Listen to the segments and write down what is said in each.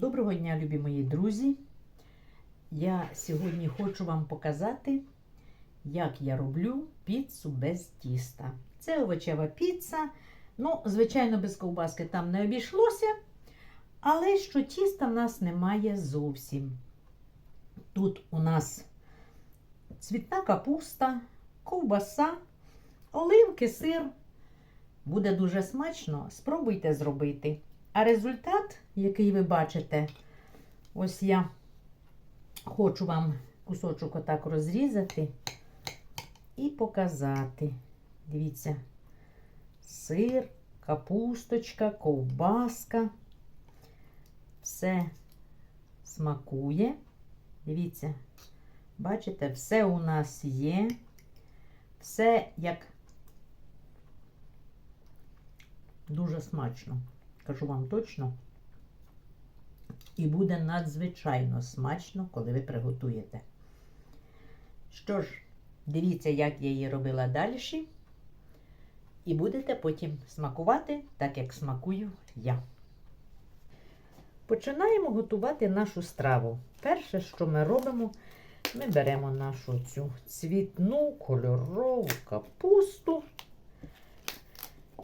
Доброго дня, любі мої друзі. Я сьогодні хочу вам показати, як я роблю піцу без тіста. Це овочева піца. Ну, звичайно, без ковбаски там не обійшлося, але що тіста в нас немає зовсім. Тут у нас цвітна капуста, ковбаса, оливки, сир. Буде дуже смачно. Спробуйте зробити. А результат, який ви бачите, ось я хочу вам кусочок отак розрізати і показати. Дивіться, сир, капусточка, ковбаска. Все смакує. Дивіться, бачите, все у нас є. Все як дуже смачно. Кажу вам точно. І буде надзвичайно смачно, коли ви приготуєте. Що ж, дивіться, як я її робила далі. І будете потім смакувати, так як смакую я. Починаємо готувати нашу страву. Перше, що ми робимо, ми беремо нашу цю цвітну кольорову капусту.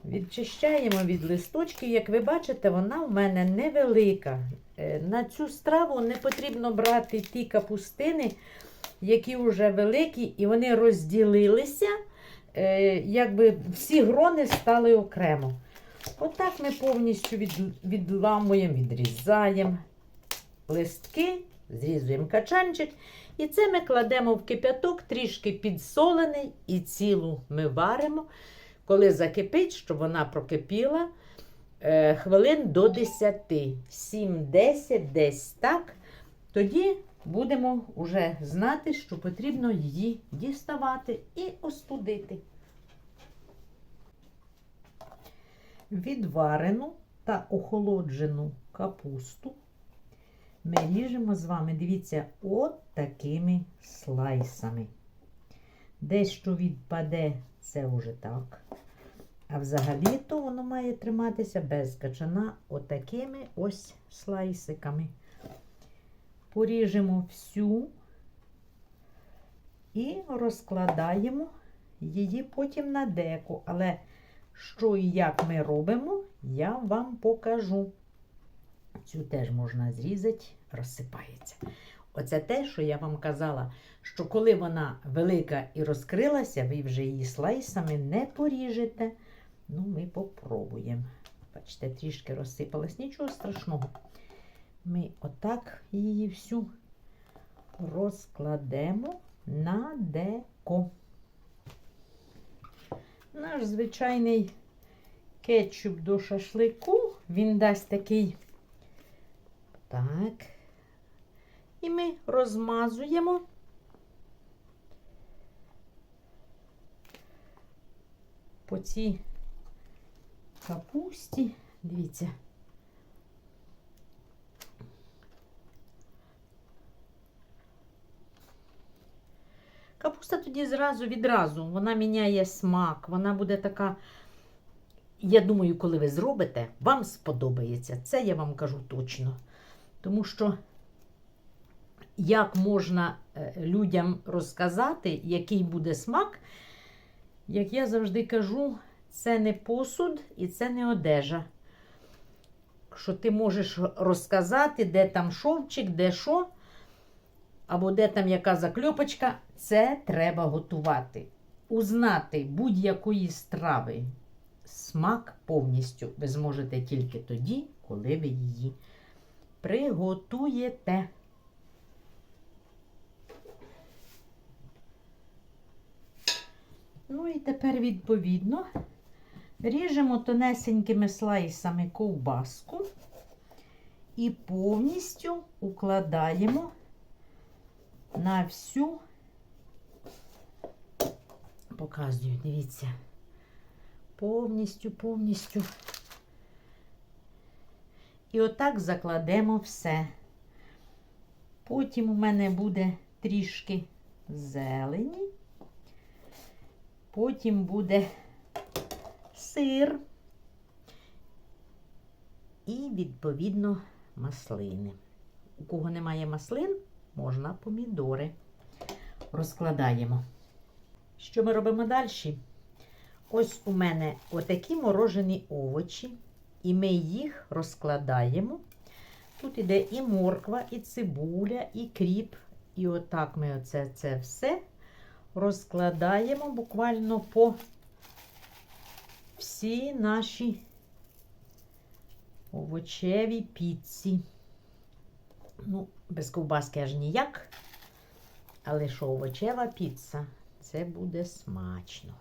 Відчищаємо від листочків. Як ви бачите, вона в мене невелика. Е, На цю страву не потрібно брати ті капустини, які вже великі, і вони розділилися, е, якби всі грони стали окремо. Отак ми повністю від, відламуємо, відрізаємо листки, зрізуємо качанчик. І це ми кладемо в кип'яток, трішки підсолений, і цілу ми варимо коли закипить, щоб вона прокипіла е, хвилин до 10, 7-10, десь так. Тоді будемо вже знати, що потрібно її діставати і остудити. Відварену та охолоджену капусту ми ріжемо з вами, дивіться, от такими слайсами. Десь що відпаде, це вже так. А взагалі-то воно має триматися без качана отакими ось слайсиками. Поріжемо всю і розкладаємо її потім на деку. Але що і як ми робимо, я вам покажу. Цю теж можна зрізати, розсипається. Оце те, що я вам казала, що коли вона велика і розкрилася, ви вже її слайсами не поріжете. Ну, ми попробуємо. Бачите, трішки розсипалась, нічого страшного. Ми отак її всю розкладемо на деко. Наш звичайний кетчуп до шашлику, він дасть такий. Так. І ми розмазуємо. По цій капусті, дивіться. Капуста тоді зразу відразу, вона міняє смак, вона буде така. Я думаю, коли ви зробите, вам сподобається. Це я вам кажу точно. Тому що як можна е, людям розказати, який буде смак, як я завжди кажу, це не посуд і це не одежа. Що ти можеш розказати, де там шовчик, де що, або де там яка закльопочка, це треба готувати. Узнати будь-якої страви смак повністю ви зможете тільки тоді, коли ви її приготуєте. Ну і тепер, відповідно, ріжемо тонесенькими слайсами ковбаску і повністю укладаємо на всю, показую, дивіться, повністю, повністю. І отак закладемо все. Потім у мене буде трішки зелені. Потім буде сир і, відповідно, маслини. У кого немає маслин, можна помідори. Розкладаємо. Що ми робимо далі? Ось у мене отакі морожені овочі, і ми їх розкладаємо. Тут іде і морква, і цибуля, і кріп. І отак ми оце це все розкладаємо буквально по всі наші овочеві піці. Ну, без ковбаски аж ніяк. Але що овочева піца, це буде смачно.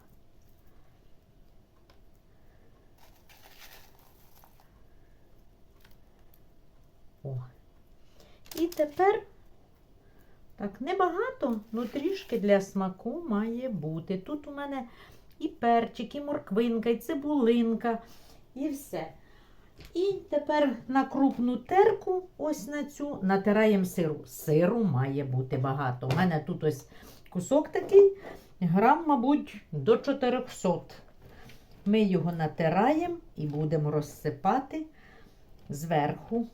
О. І тепер, так, небагато, ну трішки для смаку має бути. Тут у мене і перчик, і морквинка, і цибулинка, і все. І тепер на крупну терку, ось на цю, натираємо сиру. Сиру має бути багато. У мене тут ось кусок такий, грам, мабуть, до 400. Ми його натираємо і будемо розсипати зверху.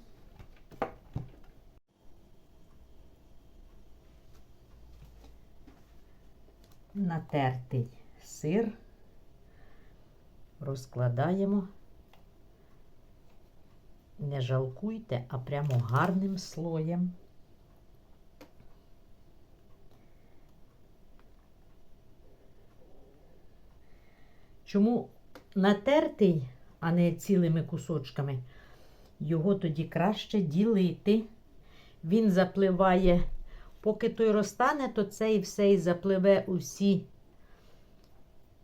Натертий сир розкладаємо. Не жалкуйте, а прямо гарним слоєм. Чому натертий, а не цілими кусочками, його тоді краще ділити. Він запливає, поки той розтане, то цей все і запливе у всі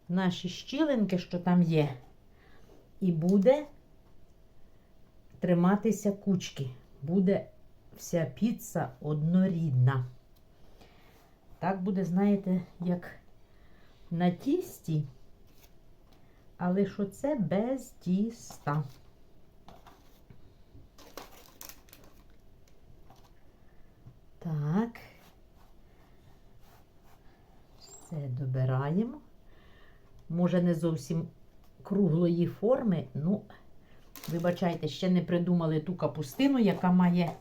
наші щілинки, що там є, і буде триматися кучки. Буде вся піца однорідна. Так буде, знаєте, як на тісті, але що це без тіста. Так, все добираємо. Може, не зовсім круглої форми, ну, вибачайте, ще не придумали ту капустину, яка має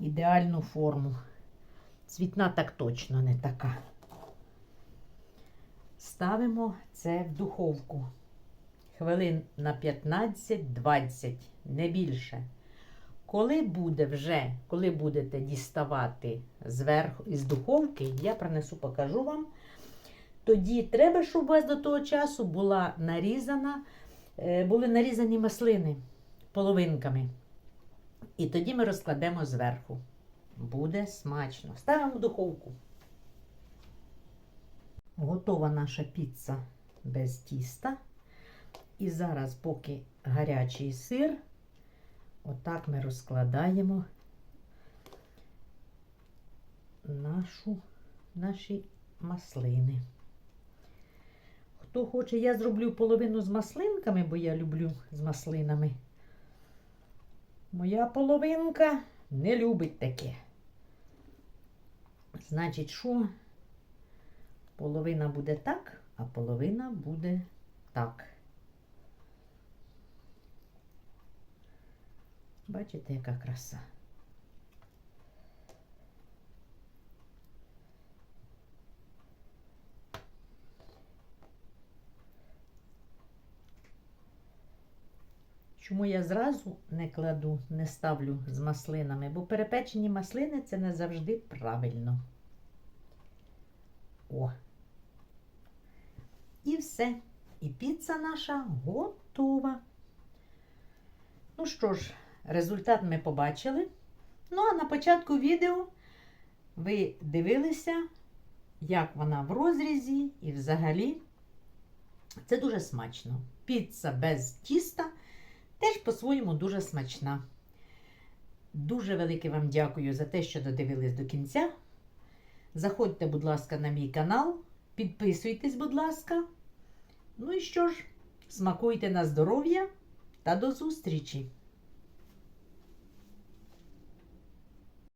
ідеальну форму. Цвітна так точно не така. Ставимо це в духовку. Хвилин на 15-20, не більше. Коли буде вже, коли будете діставати зверху із духовки, я принесу, покажу вам. Тоді треба, щоб у вас до того часу була нарізана, е, були нарізані маслини половинками. І тоді ми розкладемо зверху. Буде смачно. Ставимо в духовку. Готова наша піца без тіста. І зараз, поки гарячий сир, отак ми розкладаємо нашу, наші маслини. Хто хоче, я зроблю половину з маслинками, бо я люблю з маслинами. Моя половинка не любить таке. Значить, що? Половина буде так, а половина буде так. Бачите, яка краса? Чому я зразу не кладу, не ставлю з маслинами? Бо перепечені маслини це не завжди правильно. О. І все. І піца наша готова. Ну що ж, результат ми побачили. Ну, а на початку відео ви дивилися, як вона в розрізі, і взагалі це дуже смачно. Піца без тіста теж по-своєму дуже смачна. Дуже велике вам дякую за те, що додивились до кінця. Заходьте, будь ласка, на мій канал, підписуйтесь, будь ласка. Ну і що ж, смакуйте на здоров'я та до зустрічі!